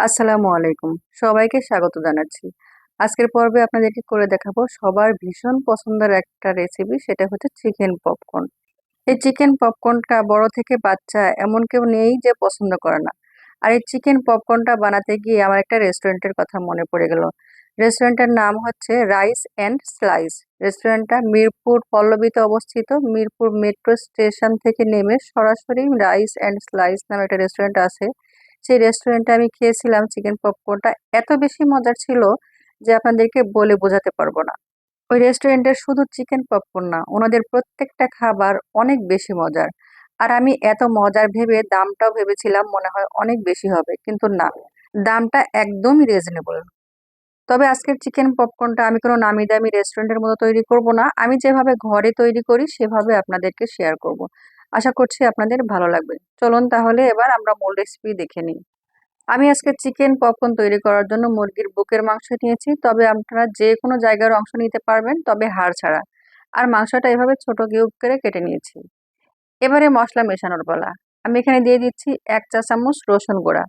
আসসালামু আলাইকুম। সবাইকে স্বাগত জানাচ্ছি। আজকের পর্বে আপনাদেরকে করে দেখাবো সবার ভীষণ পছন্দের একটা রেসিপি সেটা হচ্ছে চিকেন পপকর্ন এই চিকেন পপকর্নটা বড় থেকে বাচ্চা এমন কেউ নেই যে পছন্দ করে না। আর এই চিকেন পপকর্নটা বানাতে গিয়ে আমার একটা রেস্টুরেন্টের কথা মনে পড়ে গেল। রেস্টুরেন্টের নাম হচ্ছে রাইস অ্যান্ড স্লাইস রেস্টুরেন্টটা মিরপুর পল্লবীতে অবস্থিত। মিরপুর মেট্রো স্টেশন থেকে নেমে সরাসরি রাইস অ্যান্ড স্লাইস নামে একটা রেস্টুরেন্ট আছে। সেই রেস্টুরেন্টে আমি খেয়েছিলাম চিকেন পপকর্নটা এত বেশি মজার ছিল যে আপনাদেরকে বলে বোঝাতে পারব না। ওই রেস্টুরেন্টের শুধু চিকেন পপকর্ন না, ওনাদের প্রত্যেকটা খাবার অনেক বেশি মজার। আর আমি এত মজার ভেবে দামটাও ভেবেছিলাম মনে হয় অনেক বেশি হবে, কিন্তু না, দামটা একদমই রিজনেবল তবে আজকের চিকেন পপকর্নটা আমি কোনো নামি দামি রেস্টুরেন্টের মতো তৈরি করব না। আমি যেভাবে ঘরে তৈরি করি, সেভাবে আপনাদেরকে শেয়ার করব। আশা করছি আপনাদের ভালো লাগবে। চলুন তাহলে এবার আমরা মূল রেসিপি দেখে নিই। আমি আজকে চিকেন পপকর্ন তৈরি করার জন্য মুরগির বুকের মাংস নিয়েছি। তবে আপনারা যে কোনো জায়গার অংশ নিতে পারবেন, তবে হাড় ছাড়া। আর মাংসটা এভাবে ছোট কিউব করে কেটে নিয়েছি। এবারে মশলা মেশানোর পালা। আমি এখানে দিয়ে দিচ্ছি এক চা চামচ রসুন গুঁড়া।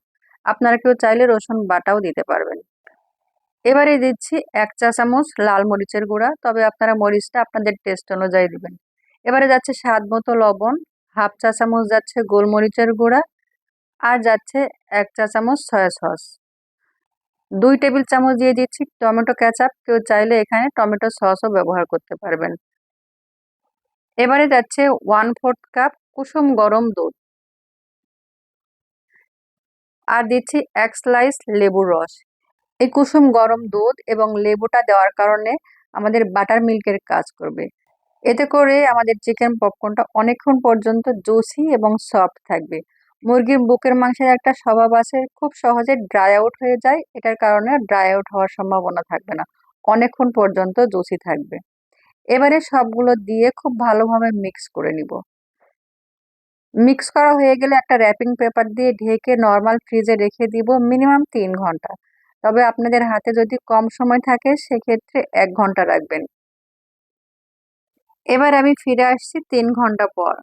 আপনারা কেউ চাইলে রসুন বাটাও দিতে পারবেন। এবারে দিচ্ছি এক চা চামচ লাল মরিচের গুঁড়া। তবে আপনারা মরিচটা আপনাদের টেস্ট অনুযায়ী দিবেন। এবারে যাচ্ছে স্বাদ মতো লবণ হাফ চা চামচ যাচ্ছে গোলমরিচের গুঁড়া আর যাচ্ছে এক চা চামচ সয়া সস। দুই টেবিল চামচ দিয়ে দিচ্ছি টমেটো ক্যাচাপ কেউ চাইলে এখানে টমেটো সসও ব্যবহার করতে পারবেন। এবারে যাচ্ছে ওয়ান ফোর্থ কাপ কুসুম গরম দুধ। আর দিচ্ছি এক স্লাইস লেবুর রস। এই কুসুম গরম দুধ এবং লেবুটা দেওয়ার কারণে আমাদের বাটার মিল্কের কাজ করবে। এতে করে আমাদের চিকেন পপকর্নটা অনেকক্ষণ পর্যন্ত জুসি এবং সফট থাকবে। মুরগির বুকের মাংসের একটা স্বভাব আছে, খুব সহজে ড্রাই আউট হয়ে যায়, এটার কারণে ড্রাই আউট হওয়ার সম্ভাবনা থাকবে না, অনেকক্ষণ পর্যন্ত জুসি থাকবে। এবারে সবগুলো দিয়ে খুব ভালোভাবে মিক্স করে নিব। মিক্স করা হয়ে গেলে একটা র্যাপিং পেপার দিয়ে ঢেকে নর্মাল ফ্রিজে রেখে দিব মিনিমাম তিন ঘণ্টা। তবে আপনাদের হাতে যদি কম সময় থাকে, সেক্ষেত্রে এক ঘণ্টা রাখবেন। এবার আমি ফিরে আসছি তিন ঘণ্টা পর।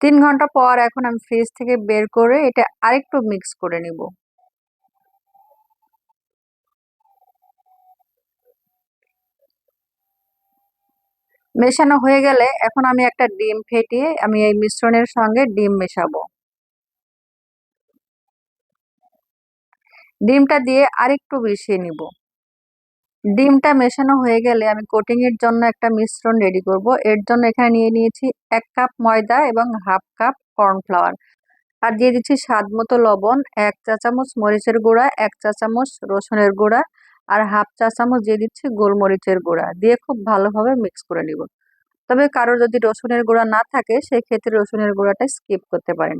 তিন ঘণ্টা পর এখন আমি ফ্রিজ থেকে বের করে এটা আরেকটু মিক্স করে নিব। মেশানো হয়ে গেলে এখন আমি একটা ডিম ফেটিয়ে আমি এই মিশ্রণের সঙ্গে ডিম মেশাবো। ডিমটা দিয়ে আরেকটু মিশিয়ে নিব। ডিমটা মেশানো হয়ে গেলে আমি কোটিং এর জন্য একটা মিশ্রণ রেডি করব। এর জন্য এখানে নিয়ে নিয়েছি এক কাপ ময়দা এবং হাফ কাপ কর্নফ্লাওয়ার আর দিয়ে দিচ্ছি স্বাদ মতো লবণ, এক চা চামচ মরিচের গুঁড়া, এক চা চামচ রসুনের গুঁড়া আর হাফ চা চামচ দিয়ে দিচ্ছি গোলমরিচের গুঁড়া। দিয়ে খুব ভালোভাবে মিক্স করে নিব। তবে কারও যদি রসুনের গুঁড়া না থাকে সেই ক্ষেত্রে রসুনের গুঁড়াটা স্কিপ করতে পারেন।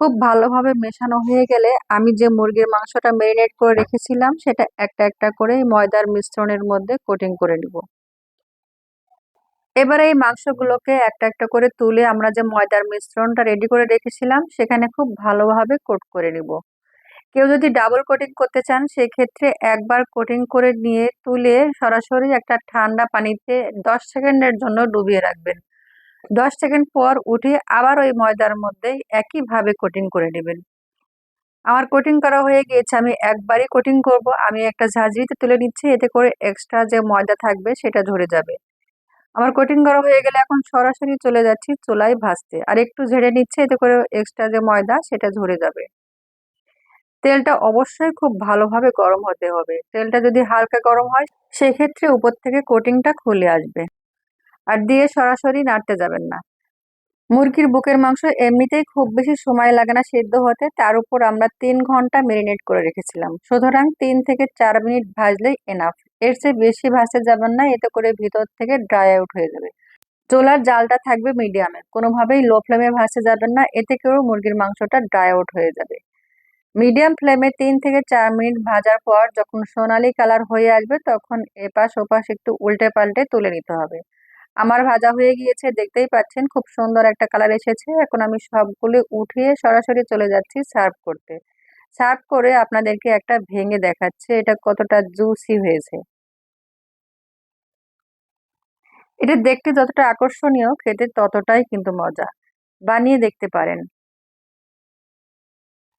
খুব ভালোভাবে মেশানো হয়ে গেলে আমি যে মুরগির মাংসটা মেরিনেট করে রেখেছিলাম, সেটা একটা একটা করে ময়দার মিশ্রণের মধ্যে কোটিং করে নিব। এবারে এই মাংসগুলোকে একটা একটা করে তুলে আমরা যে ময়দার মিশ্রণটা রেডি করে রেখেছিলাম, সেখানে খুব ভালোভাবে কোট করে নিব। কেউ যদি ডাবল কোটিং করতে চান, সেক্ষেত্রে একবার কোটিং করে নিয়ে তুলে সরাসরি একটা ঠান্ডা পানিতে দশ সেকেন্ডের জন্য ডুবিয়ে রাখবেন। দশ সেকেন্ড পর উঠে আবার ওই ময়দার মধ্যে একইভাবে কোটিং করে নেবেন। আমার কোটিং করা হয়ে গিয়েছে, আমি একবারই কোটিং করব। আমি একটা ঝাঁঝরিতে তুলে নিচ্ছি, এতে করে এক্সট্রা যে ময়দা থাকবে সেটা ঝরে যাবে। আমার কোটিং করা হয়ে গেলে এখন সরাসরি চলে যাচ্ছি চুলায় ভাজতে। আর একটু ঝেড়ে নিচ্ছে, এতে করে এক্সট্রা যে ময়দা সেটা ঝরে যাবে। তেলটা অবশ্যই খুব ভালোভাবে গরম হতে হবে। তেলটা যদি হালকা গরম হয়, সেক্ষেত্রে উপর থেকে কোটিংটা খুলে আসবে। আর দিয়ে সরাসরি নাড়তে যাবেন না। মুরগির বুকের মাংস এমনিতেই খুব বেশি সময় লাগে না সেদ্ধ হতে, তার উপর আমরা তিন ঘণ্টা মেরিনেট করে রেখেছিলাম। সুতরাং তিন থেকে চার মিনিট ভাজলেই এনাফ এর চেয়ে বেশি ভাজতে যাবেন না, এতে করে ভিতর থেকে ড্রাই আউট হয়ে যাবে। চোলার জালটা থাকবে মিডিয়ামে কোনোভাবেই লো ফ্লেমে ভাজতে যাবেন না, এতে করেও মুরগির মাংসটা ড্রাই আউট হয়ে যাবে। মিডিয়াম ফ্লেমে তিন থেকে চার মিনিট ভাজার পর যখন সোনালি কালার হয়ে আসবে, তখন এপাশ ওপাশ একটু উল্টে পাল্টে তুলে নিতে হবে। আমার ভাজা হয়ে গিয়েছে, দেখতেই পাচ্ছেন খুব সুন্দর একটা কালার এসেছে। এখন আমি সবগুলো উঠিয়ে সরাসরি চলে যাচ্ছি সার্ভ করতে। সার্ভ করে আপনাদেরকে একটা ভেঙে দেখাচ্ছে, এটা কতটা জুসি হয়েছে। এটা দেখতে যতটা আকর্ষণীয়, খেতে ততটাই কিন্তু মজা। বানিয়ে দেখতে পারেন।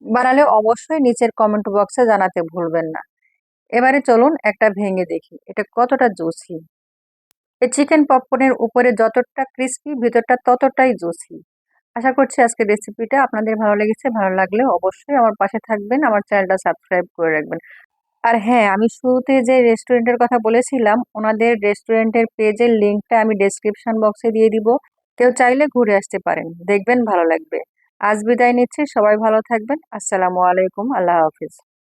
বানালে অবশ্যই নিচের কমেন্ট বক্সে জানাতে ভুলবেন না। এবারে চলুন একটা ভেঙে দেখি, এটা কতটা জুসি এই চিকেন পপকর্নের উপরে যতটা ক্রিস্পি ভিতরটা ততটাই জুসি আশা করছি আজকের রেসিপিটা আপনাদের ভালো লেগেছে। ভালো লাগলে অবশ্যই আমার পাশে থাকবেন, আমার চ্যানেলটা সাবস্ক্রাইব করে রাখবেন। আর হ্যাঁ আমি শুরুতে যে রেস্টুরেন্টের কথা বলেছিলাম, ওনাদের রেস্টুরেন্টের পেজের লিঙ্কটা আমি ডেসক্রিপশন বক্সে দিয়ে দিব। কেউ চাইলে ঘুরে আসতে পারেন, দেখবেন ভালো লাগবে। আজ বিদায় নিচ্ছি, সবাই ভালো থাকবেন। আসসালামু আলাইকুম, আল্লাহ হাফিজ।